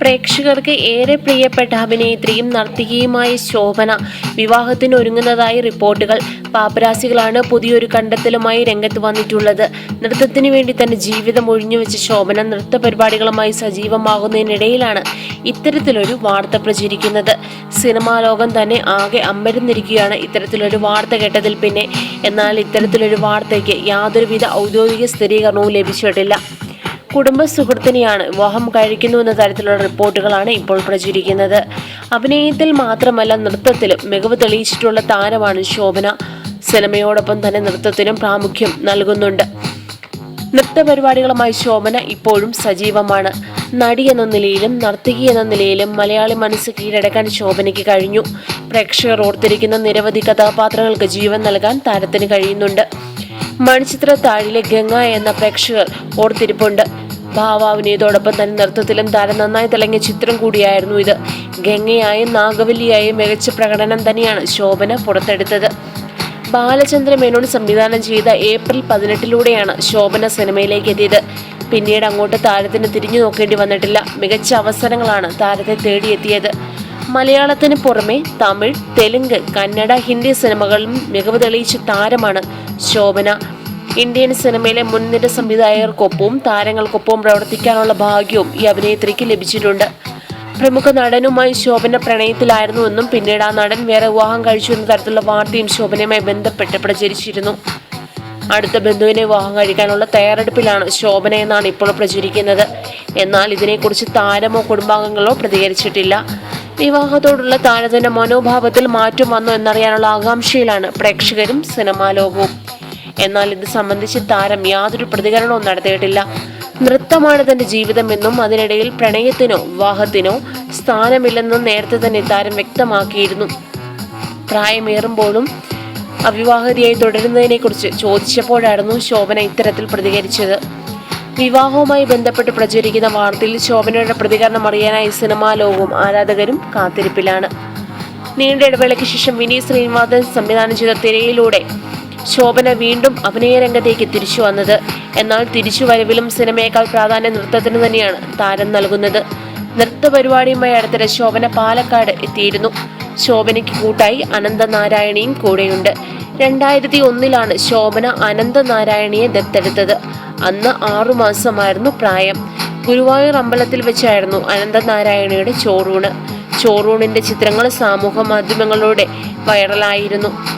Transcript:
പ്രേക്ഷകർക്ക് ഏറെ പ്രിയപ്പെട്ട അഭിനേത്രിയും നർത്തകിയുമായ ശോഭന വിവാഹത്തിന് ഒരുങ്ങുന്നതായി റിപ്പോർട്ടുകൾ. പാപ്പരാസികളാണ് പുതിയൊരു കണ്ടെത്തലുമായി രംഗത്ത് വന്നിട്ടുള്ളത്. നൃത്തത്തിന് വേണ്ടി തന്റെ ജീവിതം ഒഴിഞ്ഞുവെച്ച ശോഭന നൃത്ത പരിപാടികളുമായി സജീവമാകുന്നതിനിടയിലാണ് ഇത്തരത്തിലൊരു വാർത്ത പ്രചരിക്കുന്നത്. സിനിമാ ലോകം തന്നെ ആകെ അമ്പരന്നിരിക്കുകയാണ് ഇത്തരത്തിലൊരു വാർത്ത കേട്ടതിൽ പിന്നെ. എന്നാൽ ഇത്തരത്തിലൊരു വാർത്തയ്ക്ക് യാതൊരുവിധ ഔദ്യോഗിക സ്ഥിരീകരണവും ലഭിച്ചിട്ടില്ല. കുടുംബ സുഹൃത്തിനെയാണ് വിവാഹം കഴിക്കുന്നുവെന്ന തരത്തിലുള്ള റിപ്പോർട്ടുകളാണ് ഇപ്പോൾ പ്രചരിക്കുന്നത്. അഭിനയത്തിൽ മാത്രമല്ല നൃത്തത്തിലും മികവ് തെളിയിച്ചിട്ടുള്ള താരമാണ് ശോഭന. സിനിമയോടൊപ്പം തന്നെ നൃത്തത്തിനും പ്രാമുഖ്യം നൽകുന്നുണ്ട്. നൃത്ത പരിപാടികളുമായി ശോഭന ഇപ്പോഴും സജീവമാണ്. നടി എന്ന നിലയിലും നർത്തകി എന്ന നിലയിലും മലയാളി മനസ്സ് കീഴടക്കാൻ ശോഭനയ്ക്ക് കഴിഞ്ഞു. പ്രേക്ഷകർ ഓർത്തിരിക്കുന്ന നിരവധി കഥാപാത്രങ്ങൾക്ക് ജീവൻ നൽകാൻ താരത്തിന് കഴിയുന്നുണ്ട്. മണിച്ചിത്ര താഴിലെ ഗംഗ എന്ന പ്രേക്ഷകർ ഓർത്തിരിപ്പുണ്ട്. ഭാവാവിനയതോടൊപ്പം തന്നെ നൃത്തത്തിലും താരം നന്നായി തിളങ്ങിയ ചിത്രം കൂടിയായിരുന്നു ഇത്. ഗംഗയായും നാഗവല്ലിയായും മികച്ച പ്രകടനം തന്നെയാണ് ശോഭന പുറത്തെടുത്തത്. ബാലചന്ദ്ര മേനോൻ സംവിധാനം ചെയ്ത ഏപ്രിൽ പതിനെട്ടിലൂടെയാണ് ശോഭന സിനിമയിലേക്ക് എത്തിയത്. പിന്നീട് അങ്ങോട്ട് താരത്തിന് തിരിഞ്ഞു നോക്കേണ്ടി വന്നിട്ടില്ല. മികച്ച അവസരങ്ങളാണ് താരത്തെ തേടിയെത്തിയത്. മലയാളത്തിന് പുറമെ തമിഴ് തെലുങ്ക് കന്നഡ ഹിന്ദി സിനിമകളിലും മികവ് തെളിയിച്ച താരമാണ് ശോഭന. ഇന്ത്യൻ സിനിമയിലെ മുൻനിര സംവിധായകർക്കൊപ്പവും താരങ്ങൾക്കൊപ്പവും പ്രവർത്തിക്കാനുള്ള ഭാഗ്യവും ഈ അഭിനേത്രിക്ക് ലഭിച്ചിട്ടുണ്ട്. പ്രമുഖ നടനുമായി ശോഭന പ്രണയത്തിലായിരുന്നുവെന്നും പിന്നീട് ആ നടൻ വേറെ വിവാഹം കഴിച്ചു എന്ന തരത്തിലുള്ള വാർത്തയും ശോഭനയുമായി ബന്ധപ്പെട്ട് പ്രചരിച്ചിരുന്നു. അടുത്ത ബന്ധുവിനെ വിവാഹം കഴിക്കാനുള്ള തയ്യാറെടുപ്പിലാണ് ശോഭന എന്നാണ് ഇപ്പോൾ പ്രചരിക്കുന്നത്. എന്നാൽ ഇതിനെക്കുറിച്ച് താരമോ കുടുംബാംഗങ്ങളോ പ്രതികരിച്ചിട്ടില്ല. വിവാഹത്തോടുള്ള താരത്തിന്റെ മനോഭാവത്തിൽ മാറ്റം വന്നു എന്നറിയാനുള്ള ആകാംക്ഷയിലാണ് പ്രേക്ഷകരും സിനിമാ ലോകവും. എന്നാൽ ഇത് സംബന്ധിച്ച് താരം യാതൊരു പ്രതികരണവും നടത്തിയിട്ടില്ല. നൃത്തമാണ് തന്റെ ജീവിതമെന്നും അതിനിടയിൽ പ്രണയത്തിനോ വിവാഹത്തിനോ സ്ഥാനമില്ലെന്നും നേരത്തെ തന്നെ താരം വ്യക്തമാക്കിയിരുന്നു. പ്രായമേറുമ്പോഴും അവിവാഹിതയായി തുടരുന്നതിനെക്കുറിച്ച് ചോദിച്ചപ്പോഴായിരുന്നു ശോഭന ഇത്തരത്തിൽ പ്രതികരിച്ചത്. വിവാഹവുമായി ബന്ധപ്പെട്ട് പ്രചരിക്കുന്ന വാർത്തയിൽ ശോഭനയുടെ പ്രതികരണം അറിയാനായി സിനിമാ ലോകവും ആരാധകരും കാത്തിരിപ്പിലാണ്. നീണ്ട ഇടവേളയ്ക്ക് ശേഷം വിനീത് ശ്രീനിവാസൻ സംവിധാനം ചെയ്ത തിരയിലൂടെ ശോഭന വീണ്ടും അഭിനയ രംഗത്തേക്ക് തിരിച്ചു വന്നത്. എന്നാൽ തിരിച്ചുവരവിലും സിനിമയേക്കാൾ പ്രാധാന്യം നൃത്തത്തിന് തന്നെയാണ് താരം നൽകുന്നത്. നൃത്ത പരിപാടിയുമായി അടുത്തിടെ ശോഭന പാലക്കാട് എത്തിയിരുന്നു. ശോഭനയ്ക്ക് കൂട്ടായി അനന്തനാരായണിയും കൂടെയുണ്ട്. രണ്ടായിരത്തി ഒന്നിലാണ് ശോഭന അനന്തനാരായണിയെ ദത്തെടുത്തത്. അന്ന് ആറുമാസമായിരുന്നു പ്രായം. ഗുരുവായൂർ അമ്പലത്തിൽ വെച്ചായിരുന്നു അനന്തനാരായണിയുടെ ചോറൂണ്. ചോറൂണിന്റെ ചിത്രങ്ങൾ സാമൂഹ്യ മാധ്യമങ്ങളിലൂടെ വൈറലായിരുന്നു.